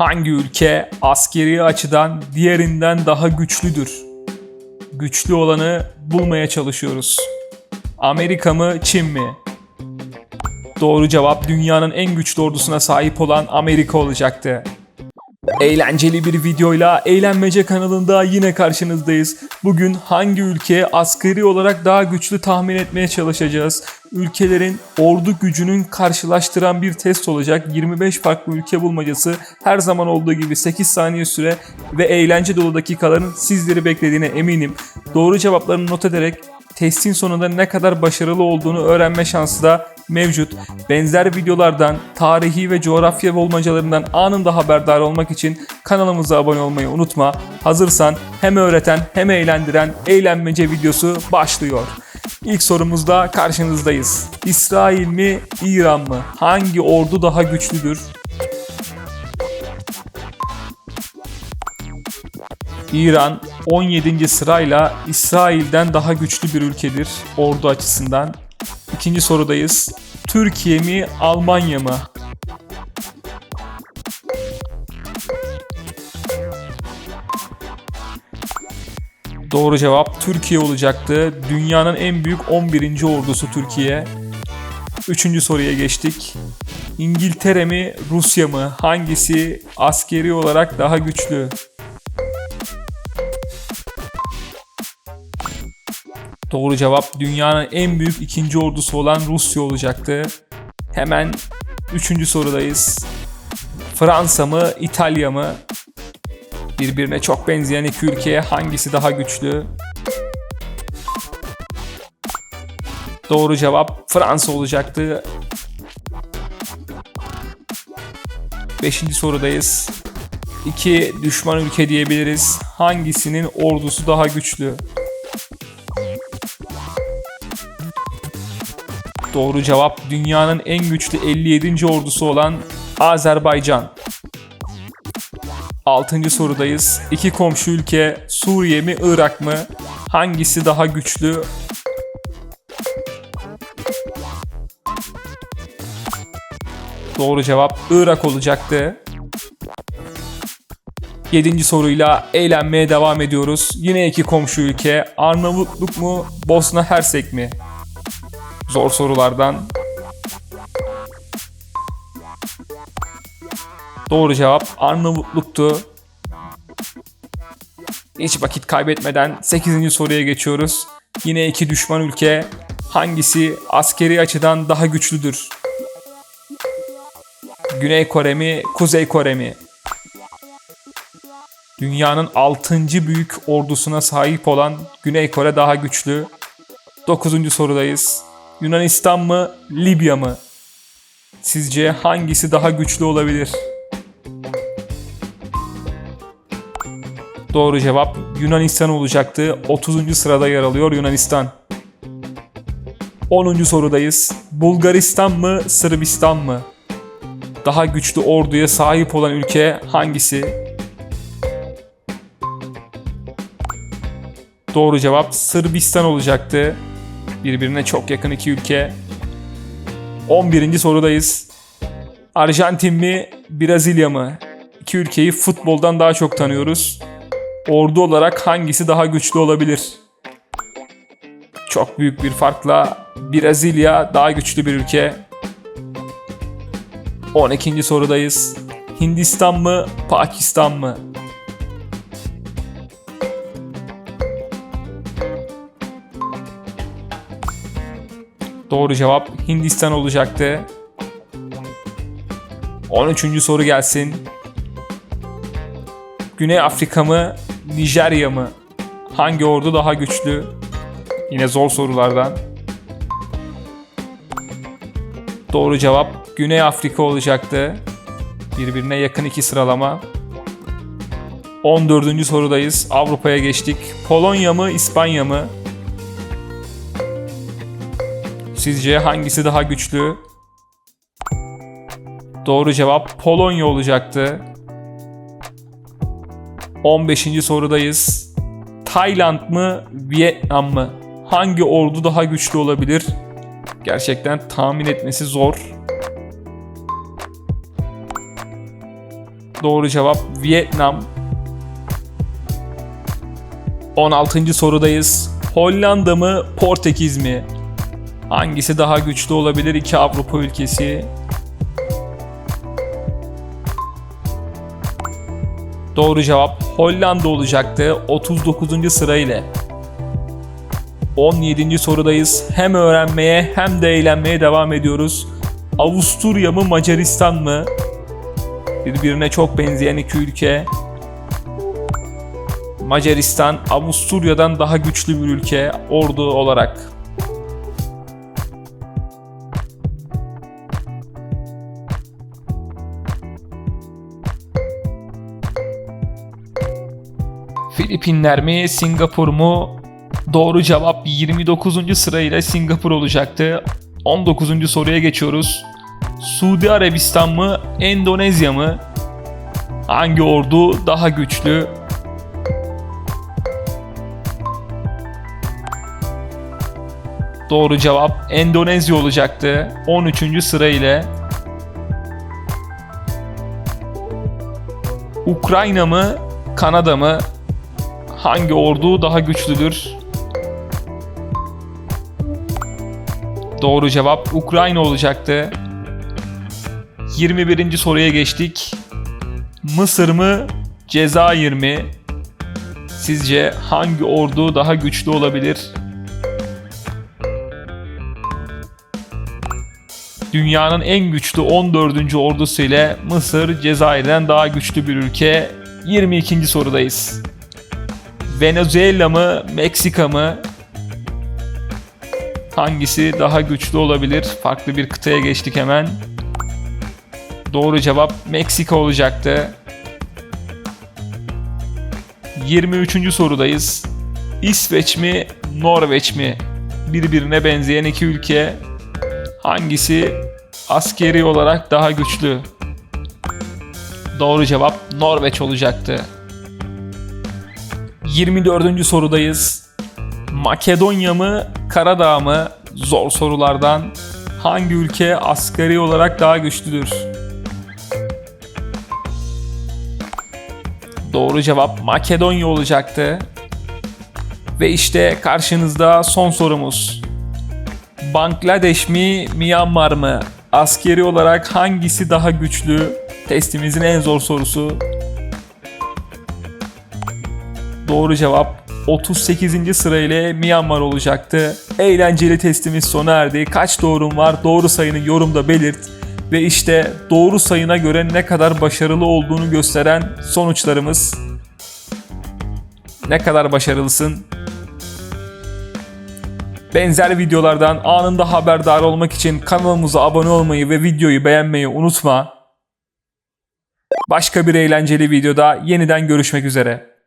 Hangi ülke askeri açıdan diğerinden daha güçlüdür? Güçlü olanı bulmaya çalışıyoruz. Amerika mı, Çin mi? Doğru cevap dünyanın en güçlü ordusuna sahip olan Amerika olacaktı. Eğlenceli bir videoyla Eğlenmece kanalında yine karşınızdayız. Bugün hangi ülke askeri olarak daha güçlü tahmin etmeye çalışacağız. Ülkelerin ordu gücünün karşılaştıran bir test olacak. 25 farklı ülke bulmacası her zaman olduğu gibi 8 saniye süre ve eğlence dolu dakikaların sizleri beklediğine eminim. Doğru cevaplarını not ederek testin sonunda ne kadar başarılı olduğunu öğrenme şansı da mevcut. Benzer videolardan, tarihi ve coğrafya bulmacalarından anında haberdar olmak için kanalımıza abone olmayı unutma. Hazırsan hem öğreten hem eğlendiren eğlenmece videosu başlıyor. İlk sorumuzda karşınızdayız. İsrail mi, İran mı? Hangi ordu daha güçlüdür? İran 17. sırayla İsrail'den daha güçlü bir ülkedir ordu açısından. İkinci sorudayız. Türkiye mi, Almanya mı? Doğru cevap Türkiye olacaktı. Dünyanın en büyük 11. ordusu Türkiye. Üçüncü soruya geçtik. İngiltere mi, Rusya mı? Hangisi askeri olarak daha güçlü? Doğru cevap dünyanın en büyük ikinci ordusu olan Rusya olacaktı. Hemen üçüncü sorudayız. Fransa mı, İtalya mı? Birbirine çok benzeyen iki ülkeye hangisi daha güçlü? Doğru cevap Fransa olacaktı. Beşinci sorudayız. İki düşman ülke diyebiliriz. Hangisinin ordusu daha güçlü? Doğru cevap dünyanın en güçlü 57. ordusu olan Azerbaycan. 6. sorudayız. İki komşu ülke Suriye mi Irak mı? Hangisi daha güçlü? Doğru cevap Irak olacaktı. 7. soruyla eğlenmeye devam ediyoruz. Yine iki komşu ülke Arnavutluk mu Bosna Hersek mi? Zor sorulardan. Doğru cevap Arnavutluk'tu. Hiç vakit kaybetmeden 8. soruya geçiyoruz. Yine iki düşman ülke hangisi askeri açıdan daha güçlüdür? Güney Kore mi, Kuzey Kore mi? Dünyanın 6. büyük ordusuna sahip olan Güney Kore daha güçlü. 9. sorudayız. Yunanistan mı, Libya mı? Sizce hangisi daha güçlü olabilir? Doğru cevap Yunanistan olacaktı. 30. sırada yer alıyor Yunanistan. 10. sorudayız. Bulgaristan mı, Sırbistan mı? Daha güçlü orduya sahip olan ülke hangisi? Doğru cevap Sırbistan olacaktı. Birbirine çok yakın iki ülke. 11. sorudayız. Arjantin mi, Brezilya mı? İki ülkeyi futboldan daha çok tanıyoruz. Ordu olarak hangisi daha güçlü olabilir? Çok büyük bir farkla Brezilya daha güçlü bir ülke. 12. sorudayız. Hindistan mı, Pakistan mı? Doğru cevap Hindistan olacaktı. 13. soru gelsin. Güney Afrika mı, Nijerya mı? Hangi ordu daha güçlü? Yine zor sorulardan. Doğru cevap Güney Afrika olacaktı. Birbirine yakın iki sıralama. 14. sorudayız. Avrupa'ya geçtik. Polonya mı, İspanya mı? Sizce hangisi daha güçlü? Doğru cevap Polonya olacaktı. 15. sorudayız. Tayland mı, Vietnam mı? Hangi ordu daha güçlü olabilir? Gerçekten tahmin etmesi zor. Doğru cevap Vietnam. 16. sorudayız. Hollanda mı, Portekiz mi? Hangisi daha güçlü olabilir iki Avrupa ülkesi? Doğru cevap Hollanda olacaktı 39. sıra ile. 17. sorudayız. Hem öğrenmeye hem de eğlenmeye devam ediyoruz. Avusturya mı Macaristan mı? Birbirine çok benzeyen iki ülke. Macaristan Avusturya'dan daha güçlü bir ülke ordu olarak. Filipinler mi, Singapur mu? Doğru cevap 29. sırayla Singapur olacaktı. 19. soruya geçiyoruz. Suudi Arabistan mı, Endonezya mı? Hangi ordu daha güçlü? Doğru cevap Endonezya olacaktı. 13. sıra ile. Ukrayna mı, Kanada mı? Hangi ordu daha güçlüdür? Doğru cevap Ukrayna olacaktı. 21. soruya geçtik. Mısır mı, Cezayir mi? Sizce hangi ordu daha güçlü olabilir? Dünyanın en güçlü 14. ordusu ile Mısır, Cezayir'den daha güçlü bir ülke. 22. sorudayız. Venezuela mı, Meksika mı? Hangisi daha güçlü olabilir? Farklı bir kıtaya geçtik hemen. Doğru cevap Meksika olacaktı. 23. sorudayız. İsveç mi, Norveç mi? Birbirine benzeyen iki ülke. Hangisi askeri olarak daha güçlü? Doğru cevap Norveç olacaktı. 24. sorudayız. Makedonya mı, Karadağ mı? Zor sorulardan. Hangi ülke askeri olarak daha güçlüdür? Doğru cevap Makedonya olacaktı. Ve işte karşınızda son sorumuz. Bangladeş mi, Myanmar mı? Askeri olarak hangisi daha güçlü? Testimizin en zor sorusu. Doğru cevap 38. sırayla Myanmar olacaktı. Eğlenceli testimiz sona erdi. Kaç doğrum var? Doğru sayını yorumda belirt. Ve işte doğru sayına göre ne kadar başarılı olduğunu gösteren sonuçlarımız. Ne kadar başarılısın? Benzer videolardan anında haberdar olmak için kanalımıza abone olmayı ve videoyu beğenmeyi unutma. Başka bir eğlenceli videoda yeniden görüşmek üzere.